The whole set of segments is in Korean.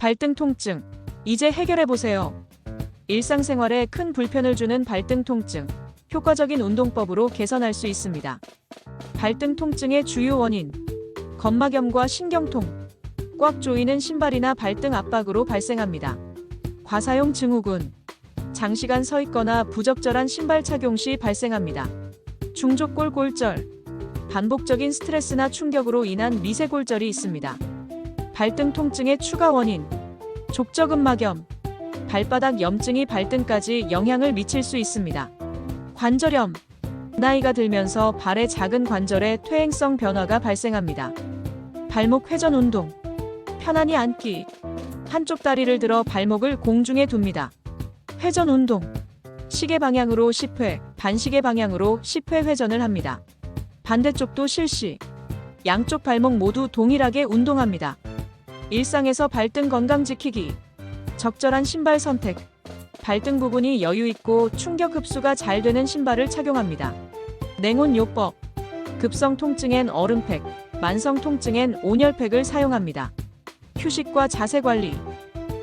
발등 통증. 이제 해결해보세요. 일상생활에 큰 불편을 주는 발등 통증. 효과적인 운동법으로 개선할 수 있습니다. 발등 통증의 주요 원인. 건막염과 신경통. 꽉 조이는 신발이나 발등 압박으로 발생합니다. 과사용 증후군. 장시간 서 있거나 부적절한 신발 착용 시 발생합니다. 중족골 골절. 반복적인 스트레스나 충격으로 인한 미세골절이 있습니다. 발등 통증의 추가 원인. 족저근 막염. 발바닥 염증이 발등까지 영향을 미칠 수 있습니다. 관절염. 나이가 들면서 발의 작은 관절에 퇴행성 변화가 발생합니다. 발목 회전 운동. 편안히 앉기. 한쪽 다리를 들어 발목을 공중에 둡니다. 회전 운동. 시계 방향으로 10회, 반시계 방향으로 10회 회전을 합니다. 반대쪽도 실시. 양쪽 발목 모두 동일하게 운동합니다. 일상에서 발등 건강 지키기. 적절한 신발 선택. 발등 부분이 여유 있고 충격 흡수가 잘 되는 신발을 착용합니다. 냉온 요법. 급성 통증엔 얼음팩, 만성 통증엔 온열팩을 사용합니다. 휴식과 자세 관리.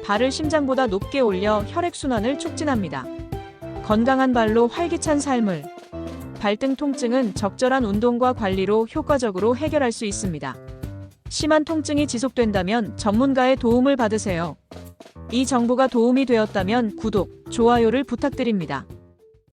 발을 심장보다 높게 올려 혈액순환을 촉진합니다. 건강한 발로 활기찬 삶을. 발등 통증은 적절한 운동과 관리로 효과적으로 해결할 수 있습니다. 심한 통증이 지속된다면 전문가의 도움을 받으세요. 이 정보가 도움이 되었다면 구독, 좋아요를 부탁드립니다.